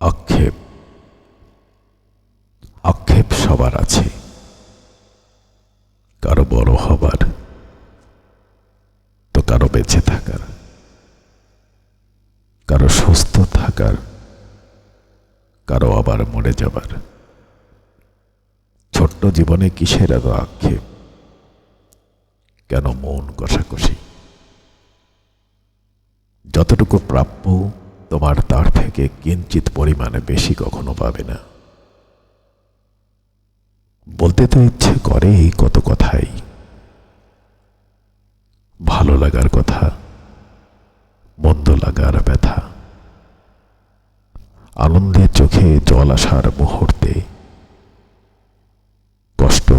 আক্ষেপ। আক্ষেপ সবার আছে। কারও বড় হবার, তো কারও বেঁচে থাকার। কারও সুস্থ থাকার, কারও আবার মরে যাবার। ছোট্ট জীবনে কিসের এত আক্ষেপ? কেন মন কষাকষি? যতটুকু প্রাপ্য তোমার তার থেকে কিঞ্চিত পরিমাণে বেশি কখনো পাবে না। বলতে তো ইচ্ছে করে এই কত কথাই। ভালো লাগার কথা, মন্দ লাগার ব্যথা। আনন্দের চোখে জল আসার মুহূর্তে, কষ্ট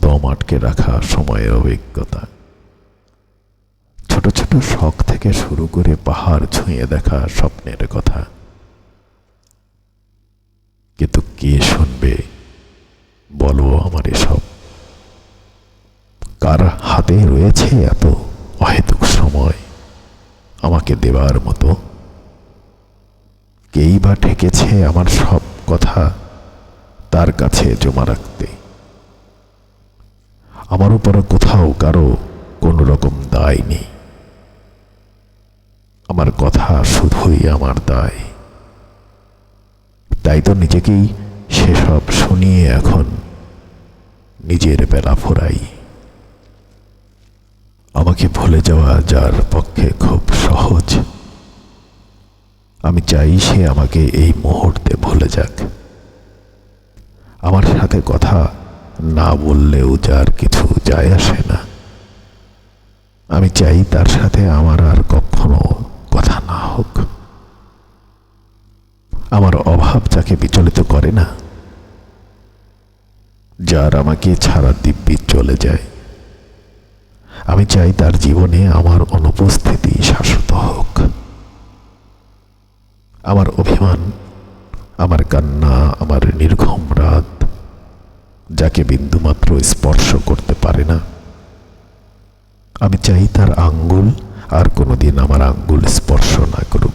দম আটকে রাখা সময়ের অভিজ্ঞতা। শখ থেকে শুরু করে পাহাড় ছুঁয়ে দেখা স্বপ্নের কথা। কিন্তু কে শুনবে? বলো আমার এসব কার হাতে রয়েছে এত অহেতুক সময়? আমাকে দেবার মতো? কেই বা ঠেকেছে আমার সব কথা তার কাছে জমা রাখতে? আমার উপরে কোথাও কারও কোনো রকম দায় নেই। আমার কথা শুধুই আমার দায় তাই তো নিজেকেই সেসব শুনিয়ে এখন নিজের বেলা ফোরাই। আমাকে ভুলে যাওয়া যার পক্ষে খুব সহজ। আমি চাই সে আমাকে এই মুহূর্তে ভুলে যাক। আমার সাথে কথা না বললেও যার কিছু যায় আসে না। আমি চাই তার সাথে আমার আর কখনো কথা না হোক আমার অভাব যাকে বিচলিত করে না। যার আমাকে ছাড়া দিব্যি চলে যায়। আমি চাই তার জীবনে আমার অনুপস্থিতি শাশ্বত হোক। আমার অভিমান, আমার কান্না, আমার নির্ঘম রাত, যাকে বিন্দুমাত্র স্পর্শ করতে পারে না। আমি চাই তার আঙ্গুল আর কোনোদিন আমার আঙ্গুল স্পর্শ না করুক।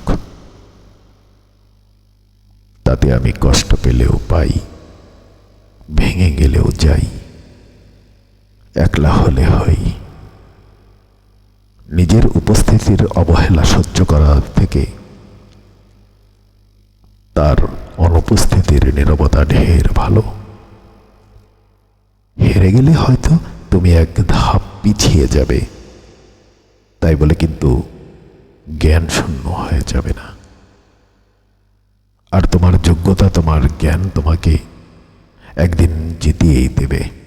তাতে আমি কষ্ট পেলেও পাই, ভেঙে গেলেও যাই। একলা হলে হই নিজের উপস্থিতির অবহেলা সহ্য করা থেকে তার অনুপস্থিতির নিরবতা ঢের ভালো। হেরে গেলে হয়তো তুমি এক ধাপ পিছিয়ে যাবে, তাই বলে কিন্তু জ্ঞান শূন্য হয়ে যাবে না। আর তোমার যোগ্যতা তোমার জ্ঞান তোমাকে একদিন জিতিয়েই দেবে।